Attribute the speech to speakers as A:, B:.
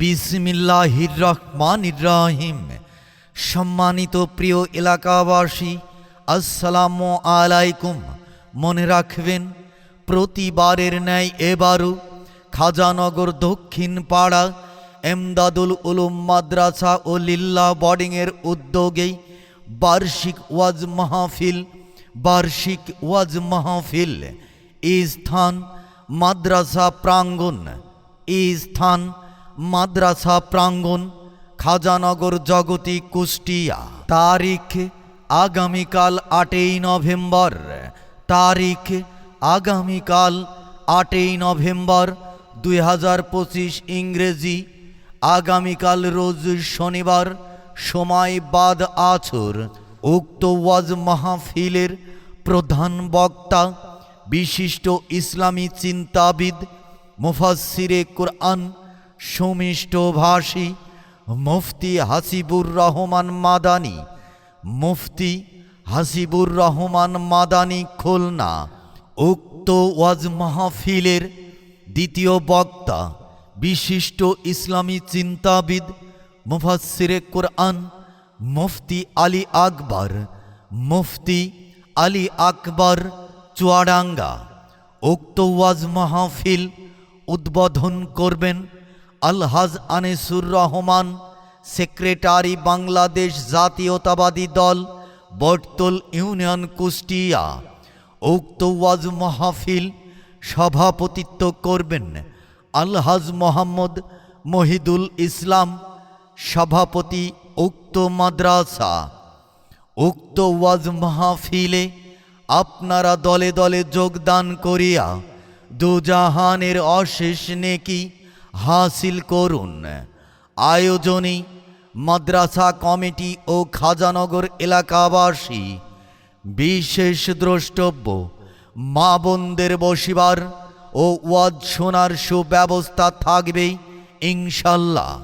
A: বিসমিল্লাহির রহমান রাহিম। সম্মানিত প্রিয় এলাকাবাসী, আসসালামু আলাইকুম। মনে রাখবেন, প্রতিবারের ন্যায় এবারও খাজানগর দক্ষিণ পাড়া এমদাদুল উলুম মাদ্রাসা ও লিল্লা বোর্ডিংয়ের উদ্যোগেই বার্ষিক ওয়াজ মাহফিল, বার্ষিক ওয়াজ মাহফিল স্থান মাদ্রাসা প্রাঙ্গণ স্থান মাদ্রাসা প্রাঙ্গণ, খাজানগর জগতী কুষ্টিয়া। তারিখ আগামীকাল আটই নভেম্বর। তারিখ আগামীকাল আটই নভেম্বর দুই হাজার পঁচিশ ইংরেজি। আগামীকাল রোজ শনিবার, সময় বাদ আছর। উক্ত ওয়াজ মাহফিলের প্রধান বক্তা, বিশিষ্ট ইসলামী চিন্তাবিদ মুফাসিরে কোরআন সুমিষ্ট ভাষী মুফতি হাসিবুর রহমান মাদানী, মুফতি হাসিবুর রহমান মাদানী খুলনা, উক্ত ওয়াজ মাহফিলের দ্বিতীয় বক্তা, বিশিষ্ট ইসলামী চিন্তাবিদ মুফাসিরে কোরআন, মুফতি আলী আকবর, মুফতি আলী আকবর চুয়াডাঙ্গা। উক্ত ওয়াজ মাহফিল উদ্বোধন করবেন আলহাজ আনিসুর রহমান সেক্রেটারি বাংলাদেশ জাতীয়তাবাদী দল, বটতল ইউনিয়ন কুষ্টিয়া। উক্ত ওয়াজ মাহফিল সভাপতিত্ব করবেন আলহাজ মোহাম্মদ মহিদুল ইসলাম, সভাপতি উক্ত মাদ্রাসা। উক্ত ওয়াজ মাহফিলে আপনারা দলে দলে যোগদান করিয়া দুজাহানের অশেষ নেকি হাসিল করুন। আয়োজনে, মাদ্রাসা কমিটি ও খাজানগর এলাকাবাসী, বিশেষ দ্রষ্টব্য, মা বোনদের বসিবার ও ওয়াজ শোনার সুব্যবস্থা থাকবে ইনশাল্লাহ।